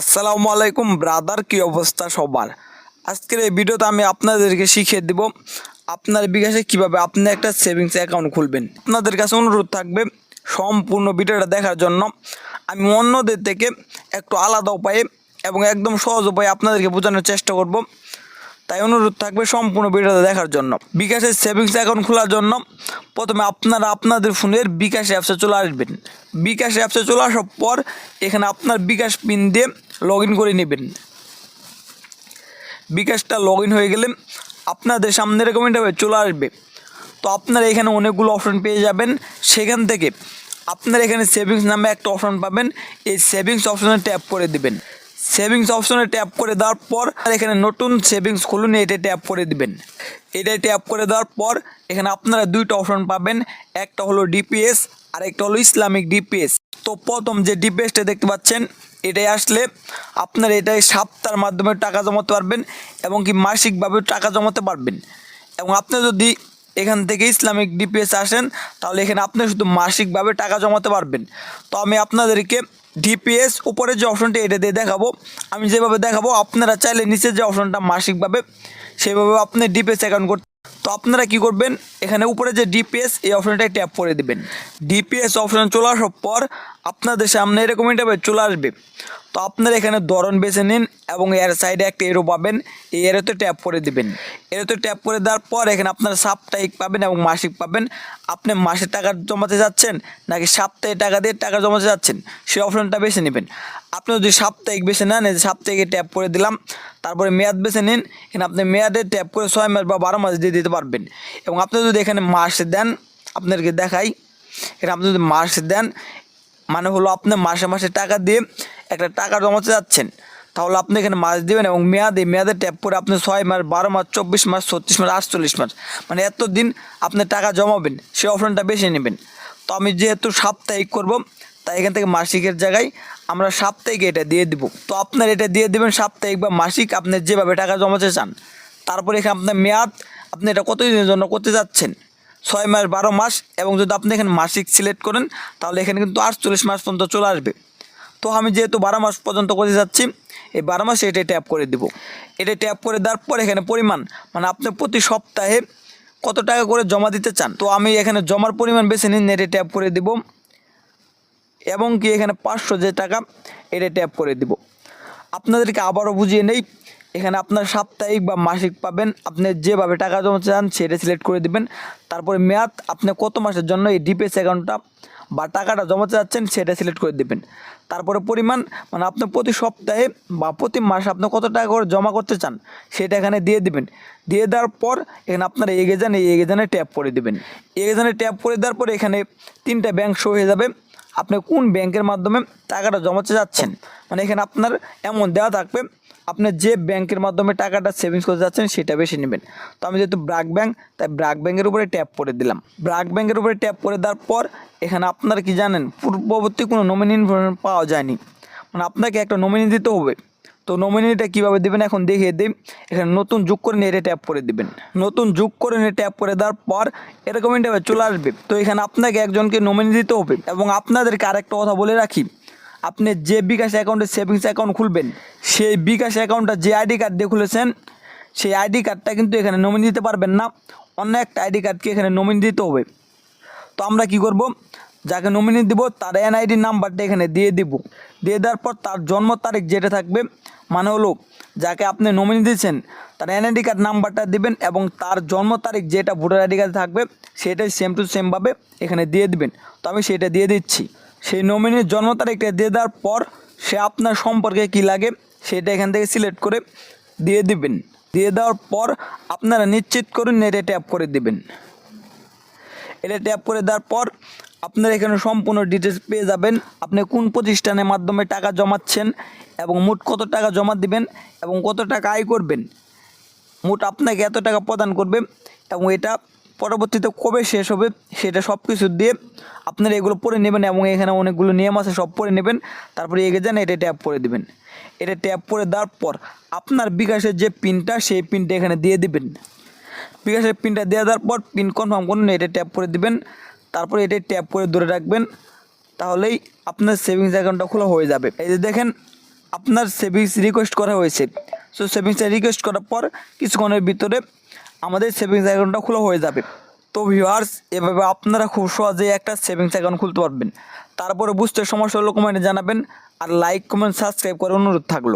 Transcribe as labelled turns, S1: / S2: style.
S1: আসসালামু আলাইকুম ব্রাদার, কি অবস্থা সবার? আজকের এই ভিডিওতে আমি আপনাদেরকে শিখিয়ে দেব আপনার বিকাশে কীভাবে আপনি একটা সেভিংস অ্যাকাউন্ট খুলবেন। আপনাদের কাছে অনুরোধ থাকবে সম্পূর্ণ ভিডিওটা দেখার জন্য। আমি অন্যদের থেকে একটু আলাদা উপায়ে এবং একদম সহজ উপায়ে আপনাদেরকে বোঝানোর চেষ্টা করব। তাই অনুরোধ থাকবে সম্পূর্ণ ভিডিওটা দেখার জন্য। বিকাশের সেভিংস অ্যাকাউন্ট খোলার জন্য প্রথমে আপনারা আপনাদের ফোনের বিকাশ অ্যাপসে চলে আসবেন। বিকাশ অ্যাপসে চলে আসার পর এখানে আপনার বিকাশ পিন দিয়ে লগ করে নেবেন। বিকাশটা লগ হয়ে গেলে আপনাদের সামনে এরকম ইন্টারভিউ চলে আসবে। তো আপনারা এখানে অনেকগুলো অপশন পেয়ে যাবেন। সেখান থেকে আপনারা এখানে সেভিংস নামে একটা অপশন পাবেন। এই সেভিংস অপশনে ট্যাপ করে দিবেন। সেভিংস অপশনে ট্যাপ করে দেওয়ার পর এখানে নতুন সেভিংস খুলুন এটা ট্যাপ করে দিবেন। এটা ট্যাপ করে দেওয়ার পর এখানে আপনারা দুইটা অপশন পাবেন, একটা হলো ডিপিএস আর একটা হলো ইসলামিক ডিপিএস। তো প্রথম যে ডিপিএসটা দেখতে পাচ্ছেন, এটাই আসলে আপনার এটাই সপ্তাহের মাধ্যমে টাকা জমাতে পারবেন এবং কি মাসিকভাবে টাকা জমাতে পারবেন। এবং আপনি যদি এখান থেকে ইসলামিক ডিপিএস আসেন, তাহলে এখানে আপনি শুধু মাসিকভাবে টাকা জমাতে পারবেন। তো আমি আপনাদেরকে ডিপিএস উপরে যে অপশনটা এটা দিয়ে দেখাবো। আমি যেভাবে দেখাবো, আপনারা চাইলে নিচে যে অপশনটা মাসিকভাবে, সেভাবে আপনি ডিপিএস অ্যাকাউন্ট করতে তো আপনারা কি করবেন? এখানে উপরে যে ডিপিএস এই অপশনটায় ট্যাপ করে দিবেন। ডিপিএস অপশন চলে আসার পর, আপনাদের সামনে এরকম ইন্টারভিউ চলে আসবে। তো আপনারা এখানে ধরন বেছে নিন এবং এর সাইডে একটা এরো পাবেন। এই এরোতে ট্যাপ করে দিবেন। এরোতে ট্যাপ করে দেওয়ার পর এখানে আপনারা সাপ্তাহিক পাবেন এবং মাসিক পাবেন। আপনি মাসে টাকা জমাতে যাচ্ছেন নাকি সাপ্তাহিক টাকা দিয়ে টাকা জমাতে যাচ্ছেন? সেই অপশনটা বেছে নেবেন। আপনি যদি সাপ্তাহিক বেছে নেন, এই যে সাপ্তাহিকে ট্যাপ করে দিলাম, তারপরে মেয়াদ বেছে নিন, এখানে আপনি মেয়াদে ট্যাপ করে ছয় মাস বা বারো মাস দিয়ে দিতে পারবেন। এবং আপনি যদি এখানে মাস দেন, আপনাদেরকে দেখাই, এখানে আপনি যদি মাস দেন মানে হলো আপনি মাসে মাসে টাকা দিয়ে একটা টাকা জমাতে যাচ্ছেন, তাহলে আপনি এখানে মাস দিবেন এবং মেয়াদে মেয়াদে ট্যাপ করে আপনি ছয় মাস, বারো মাস, চব্বিশ মাস, ছত্রিশ মাস, আটচল্লিশ মাস মানে এত দিন আপনি টাকা জমাবেন সেই অপশনটা বেছে নেবেন। তো আমি যেহেতু সাপ্তাহিক করব, তাই এখান থেকে মাসিকের জায়গায় আমরা সাপ্তাহিক এটা দিয়ে দিব। তো আপনার এটা দিয়ে দেবেন সাপ্তাহিক বা মাসিক, আপনি যেভাবে টাকা জমাতে চান, তারপরে এখানে আপনার মেয়াদ, আপনি এটা কতদিনের জন্য করতে যাচ্ছেন? ছয় মাস, বারো মাস, এবং যদি আপনি এখানে মাসিক সিলেক্ট করেন, তাহলে এখানে কিন্তু আটচল্লিশ মাস পর্যন্ত চলে আসবে। তো আমি যেহেতু বারো মাস পর্যন্ত করতে যাচ্ছি, এই বারো মাসে এটা ট্যাপ করে দেব। এটা ট্যাপ করে দেওয়ার পর এখানে পরিমাণ মানে আপনি প্রতি সপ্তাহে কত টাকা করে জমা দিতে চান? তো আমি এখানে জমার পরিমাণ বেছে নিন এটা ট্যাপ করে দেব। এবং কি এখানে পাঁচশো যে টাকা এটা ট্যাপ করে দিব। আপনাদেরকে আবারও বুঝিয়ে নেই, এখানে আপনার সাপ্তাহিক বা মাসিক পাবেন, আপনি যেভাবে টাকা জমাতে চান সেটা সিলেক্ট করে দিবেন। তারপরে মেয়াদ, আপনি কত মাসের জন্য এই ডিপিএস অ্যাকাউন্টটা বা টাকাটা জমাতে যাচ্ছেন সেটা সিলেক্ট করে দেবেন। তারপরে পরিমাণ মানে আপনি প্রতি সপ্তাহে বা প্রতি মাসে আপনি কত টাকা করে জমা করতে চান সেটা এখানে দিয়ে দিবেন। দিয়ে দেওয়ার পর এখানে আপনারা এগে যান এই এগে যানে ট্যাপ করে দেবেন। এগে যানে ট্যাপ করে দেওয়ার পরে এখানে তিনটা ব্যাংক শো হয়ে যাবে। আপনি কোন ব্যাংকের মাধ্যমে টাকাটা জমাতে যাচ্ছেন? মানে এখানে আপনার এমন দেওয়া থাকবে আপনি যে ব্যাংকের মাধ্যমে টাকাটা সেভিংস করতে যাচ্ছেন, সেটা বেশি নেবেন। তো আমি যেহেতু ব্রাক ব্যাংক, তাই ব্রাক ব্যাংকের উপরে ট্যাপ করে দিলাম। ব্রাক ব্যাংকের উপরে ট্যাপ করে দেওয়ার পর, এখানে আপনারা কি জানেন, পূর্ববর্তী কোনো নমিনি ইনফরমেশন পাওয়া যায়নি। মানে আপনাকে একটা নমিনি দিতে হবে। তো নমিনিটা কীভাবে দেবেন এখন দেখিয়ে দিই। এখানে নতুন যোগ করে নিয়ে ট্যাপ করে দিবেন। নতুন যোগ করে নিয়ে ট্যাপ করে দেওয়ার পর, এরকম ইন্টারভিউ চলে আসবে। তো এখানে আপনাকে একজনকে নমিনি দিতে হবে এবং আপনাদেরকে আরেকটা কথা বলে রাখি। আপনি যে বিকাশ অ্যাকাউন্টে সেভিংস অ্যাকাউন্ট খুলবেন, সেই বিকাশ অ্যাকাউন্টটা যে আইডি কার্ড দিয়ে খুলেছেন, সেই আইডি কার্ডটা কিন্তু এখানে নমিনি দিতে পারবেন না। অন্য একটা আইডি কার্ডকে এখানে নমিনি দিতে হবে। তো আমরা কি করব? যাকে নমিনি দিব, তার এনআইডি নাম্বারটা এখানে দিয়ে দিব। দিয়ে দেওয়ার পর তার জন্ম তারিখ যেটা থাকবে মানে হলো যাকে আপনি নমিনি দিয়েছেন, তার এনআইডি কার্ড নাম্বারটা দিবেন এবং তার জন্ম তারিখ যেটা ভোটার আইডি কার্ডে থাকবে, সেটাই সেম টু সেমভাবে এখানে দিয়ে দিবেন। তো আমি সেটা দিয়ে দিচ্ছি। সেই নমিনির জন্ম তারিখটা দিয়ে দেওয়ার পর সে আপনার সম্পর্কে কি লাগে সেটা এখান থেকে সিলেক্ট করে দিয়ে দিবেন। দিয়ে দেওয়ার পর আপনারা নিশ্চিত করুন এটা ট্যাপ করে দিবেন। এটা ট্যাপ করে দেওয়ার পর আপনারা এখানে সম্পূর্ণ ডিটেলস পেয়ে যাবেন। আপনি কোন প্রতিষ্ঠানের মাধ্যমে টাকা জমাচ্ছেন এবং মোট কত টাকা জমা দিবেন এবং কত টাকা আয় করবেন। মোট আপনাকে এত টাকা প্রদান করবে এবং এটা পরবর্তীতে কবে শেষ হবে সেটা সব কিছু দিয়ে আপনারা এগুলো পড়ে নেবেন এবং এখানে অনেকগুলো নিয়ম আছে, সব পড়ে নেবেন। তারপরে এগিয়ে যান, এটা ট্যাপ করে দিবেন। এটা ট্যাপ করে দেওয়ার পর আপনার বিকাশের যে পিনটা, সেই পিনটা এখানে দিয়ে দিবেন। বিকাশের পিনটা দিয়ে দেওয়ার পর পিন কনফার্ম করুন, এটা ট্যাপ করে দিবেন। তারপরে এটা ট্যাপ করে ধরে রাখবেন। তাহলেই আপনার সেভিংস অ্যাকাউন্টটা খোলা হয়ে যাবে। এই যে দেখেন, আপনার সেভিংস রিকোয়েস্ট করা হয়েছে। সো সেভিংসটা রিকোয়েস্ট করার পর কিছুক্ষণের ভিতরে আমাদের সেভিংস অ্যাকাউন্টটা খোলা হয়ে যাবে। তো ভিউয়ার্স এভাবে আপনারা খুব সহজেই একটা সেভিংস অ্যাকাউন্ট খুলতে পারবেন। তারপরে বুঝতে সমস্যা হলো কমেন্টে জানাবেন। আর লাইক কমেন্ট সাবস্ক্রাইব করার অনুরোধ থাকল।